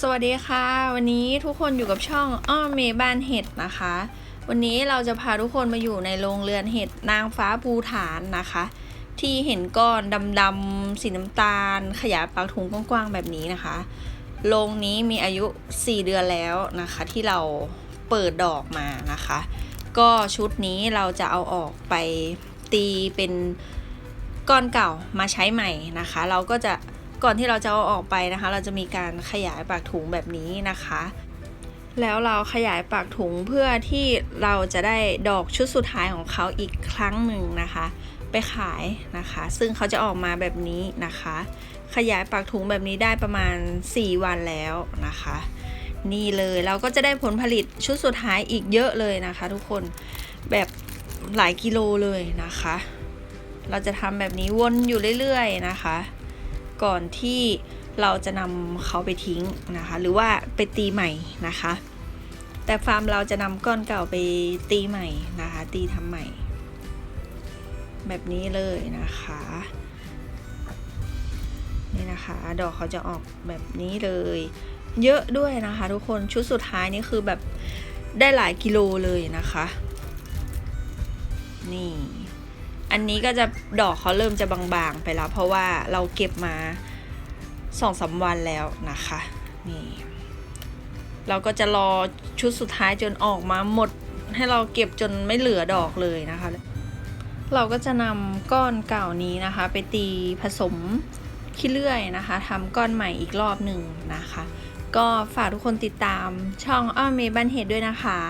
สวัสดีค่ะ วันนี้ทุกคนอยู่กับช่องอ้อมเมบ้านเห็ดนะคะ วันนี้เราจะพาทุกคนมาอยู่ในโรงเรือนเห็ดนางฟ้าภูฐานนะคะ ที่เห็นก้อนดำๆสีน้ำตาล ขยายปากถุงกว้างๆแบบนี้นะคะโรงนี้มีอายุ 4 เดือนแล้วนะคะ ที่เราเปิดดอกมานะคะ ก็ชุดนี้เราจะเอาออกไปตีเป็นก้อนเก่ามาใช้ใหม่นะคะ เราก็จะ ก่อนที่เราจะเอาออกไปนะคะ เราจะมีการขยายปากถุงแบบนี้นะคะ แล้วเราขยายปากถุงเพื่อที่เราจะได้ดอกชุดสุดท้ายของเขาอีกครั้งหนึ่งนะคะ ไปขายนะคะ ซึ่งเขาจะออกมาแบบนี้นะคะ ขยายปากถุงแบบนี้ได้ประมาณ 4 วันแล้วนะคะ นี่เลยเราก็จะได้ผลผลิตชุดสุดท้ายอีกเยอะเลยนะคะ ทุกคนแบบหลายกิโลเลยนะคะ เราจะทำแบบนี้วนอยู่เรื่อยๆนะคะ ก่อนที่เราจะนำเขาไปทิ้งนะคะ หรือว่าไปตีใหม่นะคะ แต่ฟาร์มเราจะนำก้อนเก่าไปตีใหม่นะคะ ตีทำใหม่ แบบนี้เลยนะคะ นี่นะคะ ดอกเขาจะออกแบบนี้เลย เยอะด้วยนะคะ ทุกคนชุดสุดท้ายนี่คือแบบได้หลายกิโลเลยนะคะ นี่ อันนี้ก็จะดอกเขาเริ่มจะบางๆไปแล้ว เพราะว่าเราเก็บมาสองสาวันแล้วนะคะนี่เราก็จะรอชุดสุดท้ายจนออกมาหมดให้เราเก็บจนไม่เหลือดอกเลยนะคะ เราก็จะนำก้อนเก่านี้นะคะ ไปตีผสมขี้เลื่อยนะคะทำก้อนใหม่อีกรอบหนึ่งนะคะ ก็ฝากทุกคนติดตามช่องอ้อมเมบันเฮดด้วยนะคะ